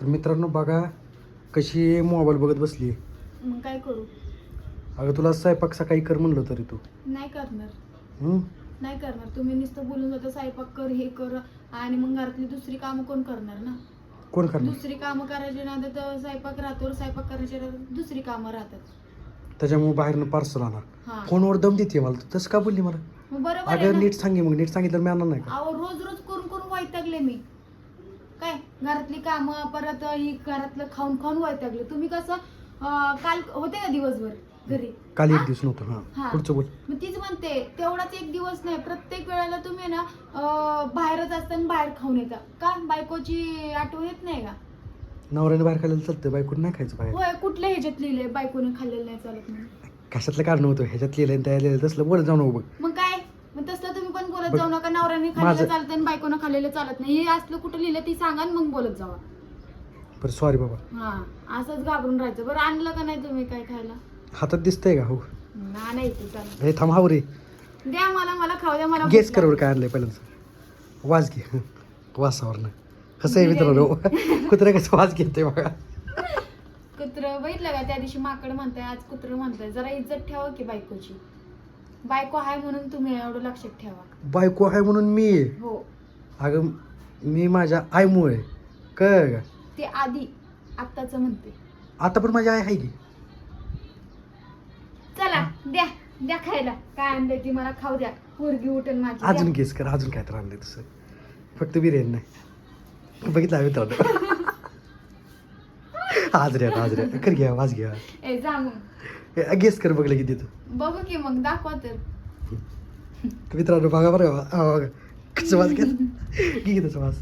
तर मित्रांनो बघा कशी मोबाईल बघत बसली. मग काय करू? अगं तुला स्वयंपाक सकाळी कर म्हणलं तरी तू. नाही करणार? नाही करणार. तुम्ही नुसतं बोलून जाता स्वयंपाक कर हे कर आणि मग घरातली दुसरी कामं कोण करणार ना? कोण करणार? दुसरी कामं करायची ना तर स्वयंपाक राहतो स्वयंपाक करायची दुसरी कामं राहतात. त्याच्यामुळे बाहेरनं पार्सल आणा. हा. फोनवर दम देते मला तू. तसं का बोलली मला? मग बरोबर आहे अगं ना. नीट सांगे मग. नीट सांगितलं मी आणणार नाही का? अहो रोज रोज करून करून वैतागले मी. काय घरातली कामं परत ही घरातलं खाऊन खाऊन वैतागले. तुम्ही कसं अं, काल होते का दिवसभर घरी? काल एक हा? दिवस नव्हतं हा. हां. पुढचं बोल. मग तीच म्हणते तेवढाच एक दिवस नाही प्रत्येक वेळेला तुम्ही ना अं, बाहेरच असताना बाहेर खाऊन येता. का? बायकोची आठवण येत नाही का? नवऱ्याने बाहेर खायला चालतं बायकोने नाही खायचं बाहेर. होय कुठल्या ह्याच्यात लिहिले बायकोने खाल्लेलं नाही चालत म्हणून? कशातलं कारण होतं? ह्याच्यात लिहिलं आणि त्या लिहिलं तसलं बोलत जाऊ नको बघ. मग काय मग तसलं तुम्ही पण बोलत जाऊ नका नवऱ्याने माझं- खाल्लेलं चालतं आणि बायकोनं खाल्लेलं चालत नाही. हे असलं कुठं लिहिलं ती सांगा आणि मग बोलत जावा. बरं सॉरी बाबा. हा असंच घाबरून राहायचं. बरं आणलं का नाही तुम्ही काय खायला? हातात दिसतंय का? हो. ना नाही ते चालेल हे थांब हाव रे द्या मला मला खाऊ द्या मला गेस भूक कर बरं लागली. काय आणलंय पहिल्यांदा? वाज घे. वासावरनं. कसं आहे मित्रांनो? कुत्र्या कसं वाज घेते बघा. कुत्रं बघितलं का? त्या दिवशी माकड म्हणताय आज कुत्रं म्हणताय. जरा इज्जत ठेवा की बायकोची. बायको आहे म्हणून तुम्ही एवढं लक्षात ठेवा. बायको आहे म्हणून मी? आहे. हो. अगं मी माझ्या आईमुळे. कळ का? ते आधी आत्ताच म्हणते. आता पण माझी आई आहे की? चला द्या द्या खायला. काय आणलंय ती मला खाऊ द्या. पोरगी उठेल माझी. अजून द्या. गेस कर अजून काय तर आणलंय तसं. फक्त बिर्याणी नाही. बघितलं आहे मित्रांनो आज रे आज रे कर घ्या वाज घ्या. ए जा मग. गेस कर बघलं किती तू बघू की मग दाखवा तर मित्रांनो बघा बरं का? हा बघा. कसं वाज घ्या. घे तसं वाज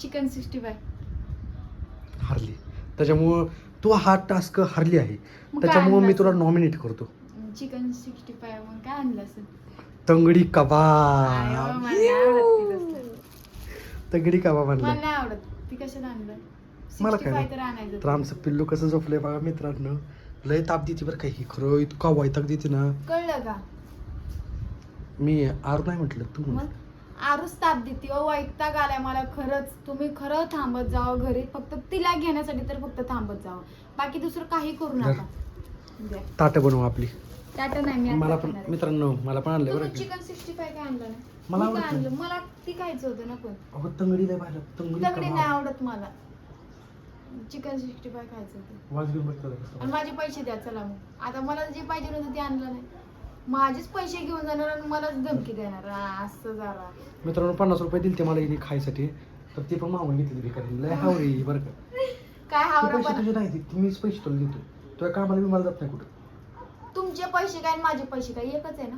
चिकन सिक्स्टी फाय. हारली. त्याच्यामुळं तू हा टास्क हारली आहे. मग काय त्याच्यामुळं मी तुला? नॉमिनेट करतो. चिकन सिक्स्टी फाय मग काय आणलं असेल? तंगडी हो, कबाब मला नाही आवडत ते तसलं. तंगडी कबाब मला आणलं. नाही आवडत. ती कशाला आणलं? मला 65 काय तर आणायचं. तर आमचं पिल्लू कसं झोपलंय बघा मित्रांनो. लय ताप देते बरं काही खरं इतका वैताग देते ना? कळलं का? मी आरू नाही म्हटलं तू म्हण. मग? आरूच ताप देते ओ वैताग आलाय मला खरंच. तुम्ही खरं थांबत जावं घरी. फक्त तिला घेण्यासाठी तर फक्त थांबत जावं बाकी दुसरं काही करू नका. द्या ताटं बनवू आपली. टाटा नाही मी मला पण. मित्रांनो मला पण आणलंय बरं का. चिकन सिक्स्टी फाय काय आणलं नाही? मला मी काय आवडतं. आणलं? मला ती खायचं होतं ना पण. तंगडी लय तंगडी तगडी नाही आवडत मला. चिकन सिक्स्टी फाय खायचं होतं. वाज घेऊन बघतो कसं. आणि माझे पैसे द्या चला मग. आता मला जे पाहिजे होतं ते आणलं नाही. माझेच पैसे घेऊन जाणार आणि मलाच धमकी देणार. आ, असं जरा मित्रांनो पन्नास रुपये दिले ते मला हिने खायसाठी. तर ते पण मागून घेतले भिकारी. लय हावरी बरं का. काय ते हावरा पैसे पण. तुझे नाही ते मीच पैसे तुला देतो तुझ्या कामाला मी मला जात नाही कुठं. तुमचे पैसे काय आणि माझे पैसे काय? एकच आहे ना?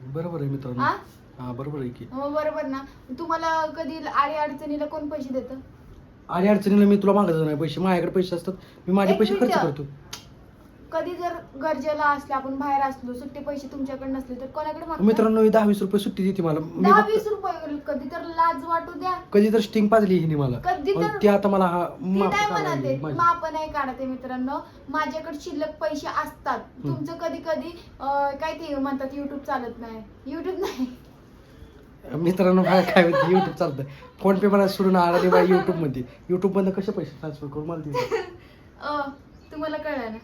बरोबर आहे मित्रांनो. हा? हा बरोबर आहे की. मग बरोबर ना. तुम्हाला कधी आडी अडचणीला कोण पैसे देतं? आणि अडचणीला मी तुला मागत नाही. पैसे माझ्याकडे पैसे असतात. मी माझे एक पैसे खर्च मिनिटं. करतो. कधी जर गरजेला असले आपण बाहेर असलो सुट्टे पैसे तुमच्याकडे नसले तर कोणाकडे मागता? मित्रांनो ही दहा वीस रुपये सुट्टी देते मला. मी दहा फक्त- वीस रुपये कधी तर लाज वाटू द्या. कधी तर स्टिंग पाजली हिने मला. कधी पण तर- ते आता मला हा ती माफ नाही करायला म्हणत लागली माझी. माप नाही काढत मित्रांनो. माझ्याकडे शिल्लक पैसे असतात. तुमचं कधी कधी अं, काय ते म्हणतात युट्यूब चालत नाही. युट्यूब नाही. मित्रांनो मला काय माहिती युट्यूब चालतं फोन पे मला सोडून आला ते मला युट्यूबमध्ये. युट्यूब मधनं कसे पैसे ट्रान्सफर करू मला ते अं, तुम्हाला कळलं ना?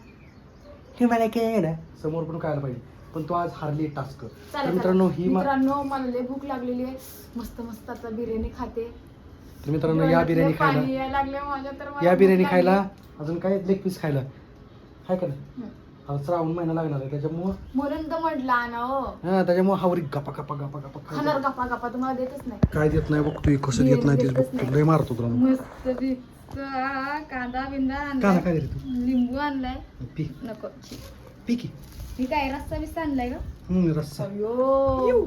हे मला काय ना. समोर पण कळायला पाहिजे. पण तू आज हारली टास्क तर मित्रांनो. ही मा- मित्रांनो मला लय भूक लागलेली आहे. मस्त मस्त आता बिर्याणी खाते. तर मित्रांनो या बिर्याणी खायला. यायला लागले माझ्या तर मला या भूक बिर्याणी लागली. खायला. अजून काय? लेग पीस खायला. हाय का नाही? हं. हा श्रावण महिना लागणार आहे त्याच्यामुळं म्हणून तर म्हटलं ना हो. हा त्याच्यामुळं हावरी गप्पा गप्पा गप्पा गप्पा खाणार खायचं. गप्पा गप्पा तुम्हाला देतच नाही. काय देत नाही बघ तू कसं देत नाही तेच देतच बघ नाही. लय मारतो तुला मस्त कांदा बिंदा काला आणलाय. काय रे तू? लिंबू आणलाय. पी. नको. छी. पी की. मी काय रस्ता बिस्ता आणलाय का हम्म, रस्सा. अयो.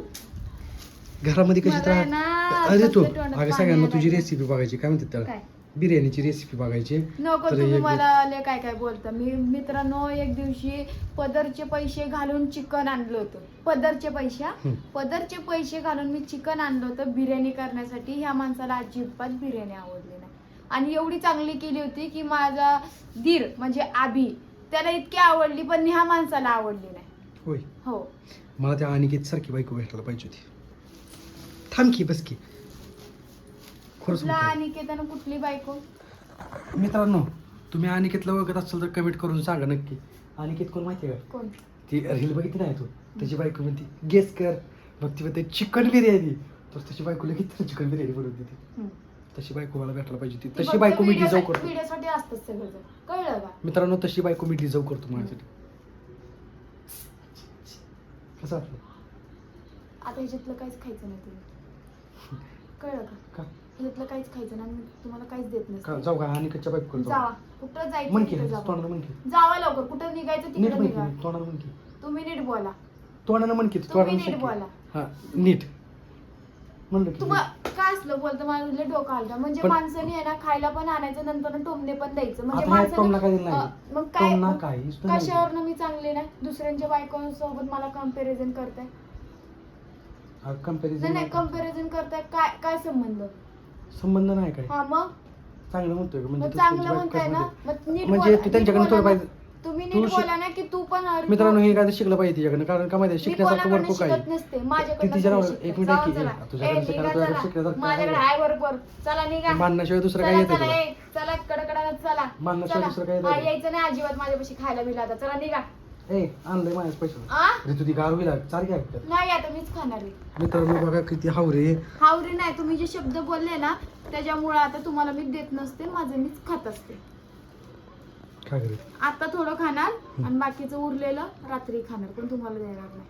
घरामध्ये कशी मला आहे ना, अरे तू कसलं तोंडात अगं पाणी सगळ्यांना तुझी. रेसिपी बघायची काय म्हणतात त्याला? काय? बिर्याणीची रेसिपी बघायची. नको तर तुम्ही एक- मला लय काय काय बोलता. मी मित्रांनो एक दिवशी पदरचे पैसे घालून चिकन आणलं होतं. पदरचे पैसे हा? हं. पदरचे पैसे घालून मी चिकन आणलं होतं बिर्याणी करण्यासाठी. ह्या माणसाला अजिबात बिर्याणी आवडली नाही. आणि एवढी चांगली केली होती की माझा दीर म्हणजे आबी त्याला इतकी आवडली पण ह्या माणसाला आवडली नाही. होय. हो. मला त्या अनिकेत सारखी बायको भेटायला पाहिजे होती. थांब की बस की. खरंच कुठला म्हणतोय. अनिकेतानं कुठली बायको? मित्रांनो तुम्ही अनिकेतला ओळखत असाल तर कमेंट करून सांगा नक्की. अनिकेत कोण माहिती आहे का? कोण? ती रील बघितली नाही तू. त्याची बायको म्हणती गेस कर. मग ती म्हणते चिकन बिर्याणी तर त्याची बायको लगेच चिकन बिर्याणी बनवून देते. हम्म. तशी बायको मला भेटायला पाहिजे ती तशी बायको मी डिझर्व करतो. सगळं कळलं का? मित्रांनो तशी बायको मी डिझर्व करतो माझ्यासाठी. कसं वाटलं? आता ह्याच्यातलं काहीच खायचं नाही तुम्ही कळलं का? का? ह्याच्यातलं काहीच खायचं नाही मी तुम्हाला काहीच देत नसते. जाऊ का? अनिकेतच्या बायको करतो जावा कुठं जायचं की तिथं जावा. तोंडानं मन की. जावा लवकर कुठं निघायचं नीट तिकडे मन निघा तोंडानं मन की. तुम्ही नीट बोला. तोंडानं मन की तुम्ही नीट. बोला. हा नीट. म्हणलं की काय असलं बोलतं? मला डोकं आलं म्हणजे पण- माणसाने आहे ना खायला पण आणायचं नंतर टोमणे पण द्यायचं. म्हणजे आता ह्या टोमणा काय दिला माणसाने नाही? अं, मग काय नाही. कशावरनं मी चांगले नाही? दुसऱ्यांच्या बायकोसोबत मला कंपॅरिझन करताय. कंपॅरिझन नाही नाही कंपॅरिझन करताय. काय काय संबंध? संबंध नाही काय हा मग? चांगलं म्हणतोय का? मग म्हणजे चांगलं दुसऱ्याची म्हणताय बायको ना? कसं मग नीट म्हणजे बोला- तू त्यांच्याकडे नीट थोडं बोला पाहिजे- ना. तुम्ही तू नीट शिक- बोला ना की तू पण अरे मित्रांनो हे काय शिकलं पाहिजे तिच्याकडनं. कारण का माहिती मी शिकण्यासारखं कोणाकडनं भरपूर काय नसते. ती तिच्या सगळं नावावर- शिकते. एक मिनिट. चला. तुझ्याकडे ए, शिकायला निघा तुझ्याकडे चला. शिकण्यासारखं माझ्याकडे आहे. आहे बरोबर. चला निघा. मानण्याशिवाय दुसरं काय चला येतं चला. तुला? ए, चला मानण्याशिवाय दुसरं काय चला हा, यायचं नाही अजिबात माझ्यापाशी खायला बिला आता चला निघा. ए आणलंय माझ्याच पैसे आ? अरे तू ती गार होईल चार घ्या नाही आता मीच खाणार आहे. मित्रांनो बघा किती हावरे. हावरी नाही तुम्ही जे शब्द बोलले ना त्याच्यामुळे आता तुम्हाला मी देत नसते माझं मीच खात असते. काय आता थोडं खाणार आणि बाकीचं उरलेलं रात्री खाणार पण तुम्हाला देणार नाही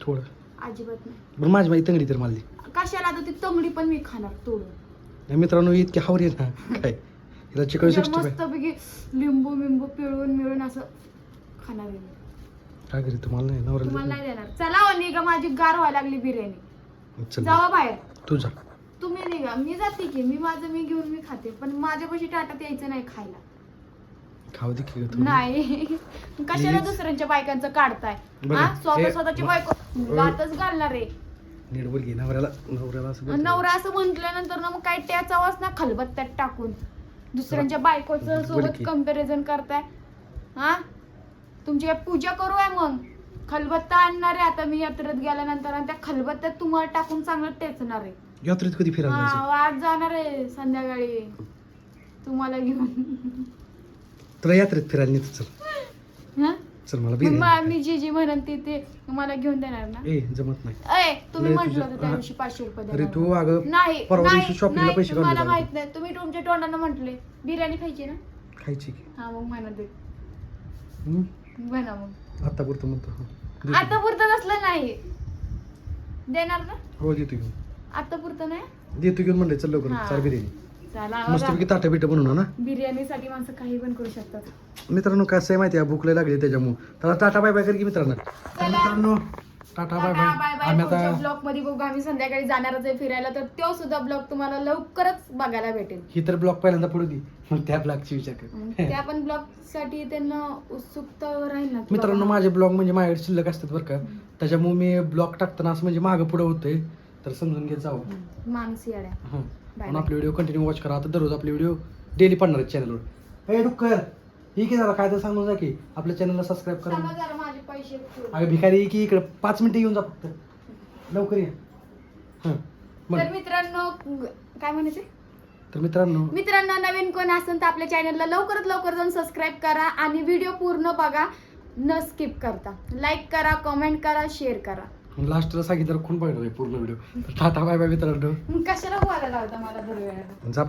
थोडं. अजिबात नाही. बरं माझी माहिती तंगडी तर मला दे. कशाला आता ती तंगडी पण मी खाणार तोडून? नाही मित्रांनो इतकी हावरी ना काय? हिला चिकन म्हणजे सिक्स्टी फाय मस्तपैकी लिंबू बिंबू पिळून मिळून असं खाणार आहे मी. काय करेल तुम्हाला नाही तुम्हाला नवऱ्याला नाही देणार. चला हो निघा माझी गार व्हायला लागली बिर्याणी. चल. जावा बाहेर. तू जा. तुम्ही निघा. मी जाते की मी माझं मी घेऊन मी खाते. पण माझ्यापाशी टाटात यायचं नाही खायला. खाऊ दे की ग तू. नाही. कशाला Please. दुसऱ्यांच्या बायकांचं काढताय? बरं. हा? स्वतः हे- स्वतःची बायको. गातच घालणार आहे. नीट बोल की नवऱ्याला नवऱ्याला असं बोल. नवरा असं म्हटल्यानंतर ना मग काय ट्याचावाच ना खलबत्त्यात टाकून. दुसऱ्यांच्या बायकोचं बोल सोबत. कंपॅरिझन करताय. हा? तुमची काय पूजा करू आहे मग. खलबत्ता आणणार आहे. आता मी यात्रेत गेल्यानंतर आणि त्या खलबत्त्यात तुम्हाला टाकून चांगलं टेचणार आहे. यात्रेत कधी फिरायला हा वाट जाणार आहे संध्याकाळी. तुम्हाला घेऊन. तुला यात्रेत फिरायला नेतो चल. हा? चल मला मग बिर्याणी मी जी जी म्हणन ती ते मला घेऊन देणार ना? ए जमत नाही. अय तुम्ही लय म्हटलं तुझं- होतं त्या हा. दिवशी पाचशे रुपये अरे देणार. तू. अगं नाही परवा नाही, दिवशी नाही, पैसे मला होते. माहीत नाही. तुम्ही तुमच्या तोंडानं म्हटले. बिर्याणी खायची ना? खायची की? हा मग म्हणा दे. मग. आता पुरतं म्हणतो हो. देतो. आता पुरतं नसलं नाही. देणार ना? हो देतो घेऊन. आता पुरतं नाही? देतो घेऊन म्हणले चल लवकर हा. चार बिर्याणी. चला मस्तपैकी ताटं बिटं बनवून ना. बिर्याणीसाठी माणसं काही पण करू शकतात. मित्रांनो कसं आहे माहिती आहे भूक लय लागली त्याच्यामुळे. त्याला टाटा बाय बाय कर की मित्रांनो. तर मित्रांनो टाटा बाय बाय आम्ही पुढच्या आता ब्लॉगमध्ये बघू. आम्ही संध्याकाळी जाणारच आहे फिरायला तर तो सुद्धा ब्लॉग तुम्हाला लवकरच बघायला भेटेल. ही तर ब्लॉग पहिल्यांदा पडू दे. मग त्या ब्लॉगची विचार मग कर त्या पण ब्लॉगसाठी त्यांना उत्सुकता राहील ना की मित्रांनो बाबा, माझे ब्लॉग म्हणजे माझ्याकडे शिल्लक असतात बरं का. त्याच्यामुळे मी ब्लॉग टाकताना असं म्हणजे मागं पुढं होतंय. तर समजून घेत जावं. हम्म, माणूस येड्या हां. Bye म्हणून bye. आपले व्हिडिओ कंटिन्यू वॉच करा. आता दररोज आपले व्हिडिओ डेली पडणार चॅनलवर हे डुक्कर ही की जरा काय तर सांगू जा की. आपल्या चॅनलला सबस्क्राईब करा. सांगा जरा माझे पैसे. अगं भिकारी ये की इकडे. पाच मिनिटं येऊन जा फक्त. लवकर ये. हां. तर मग मित्रांनो काय म्हणायचे? तर मित्रांनो. मित्रांनो नवीन कोण असेल तर आपल्या चॅनलला लवकरात लवकर जाऊन सबस्क्राईब करा आणि व्हिडिओ पूर्ण बघा. न स्किप करता. लाईक करा कमेंट करा शेअर करा. लास्टला सांगितलं कोण बघणार आहे पूर्ण व्हिडिओ टाटा बाय बाय मित्रांनो. कशाला बोलायला होता मला जा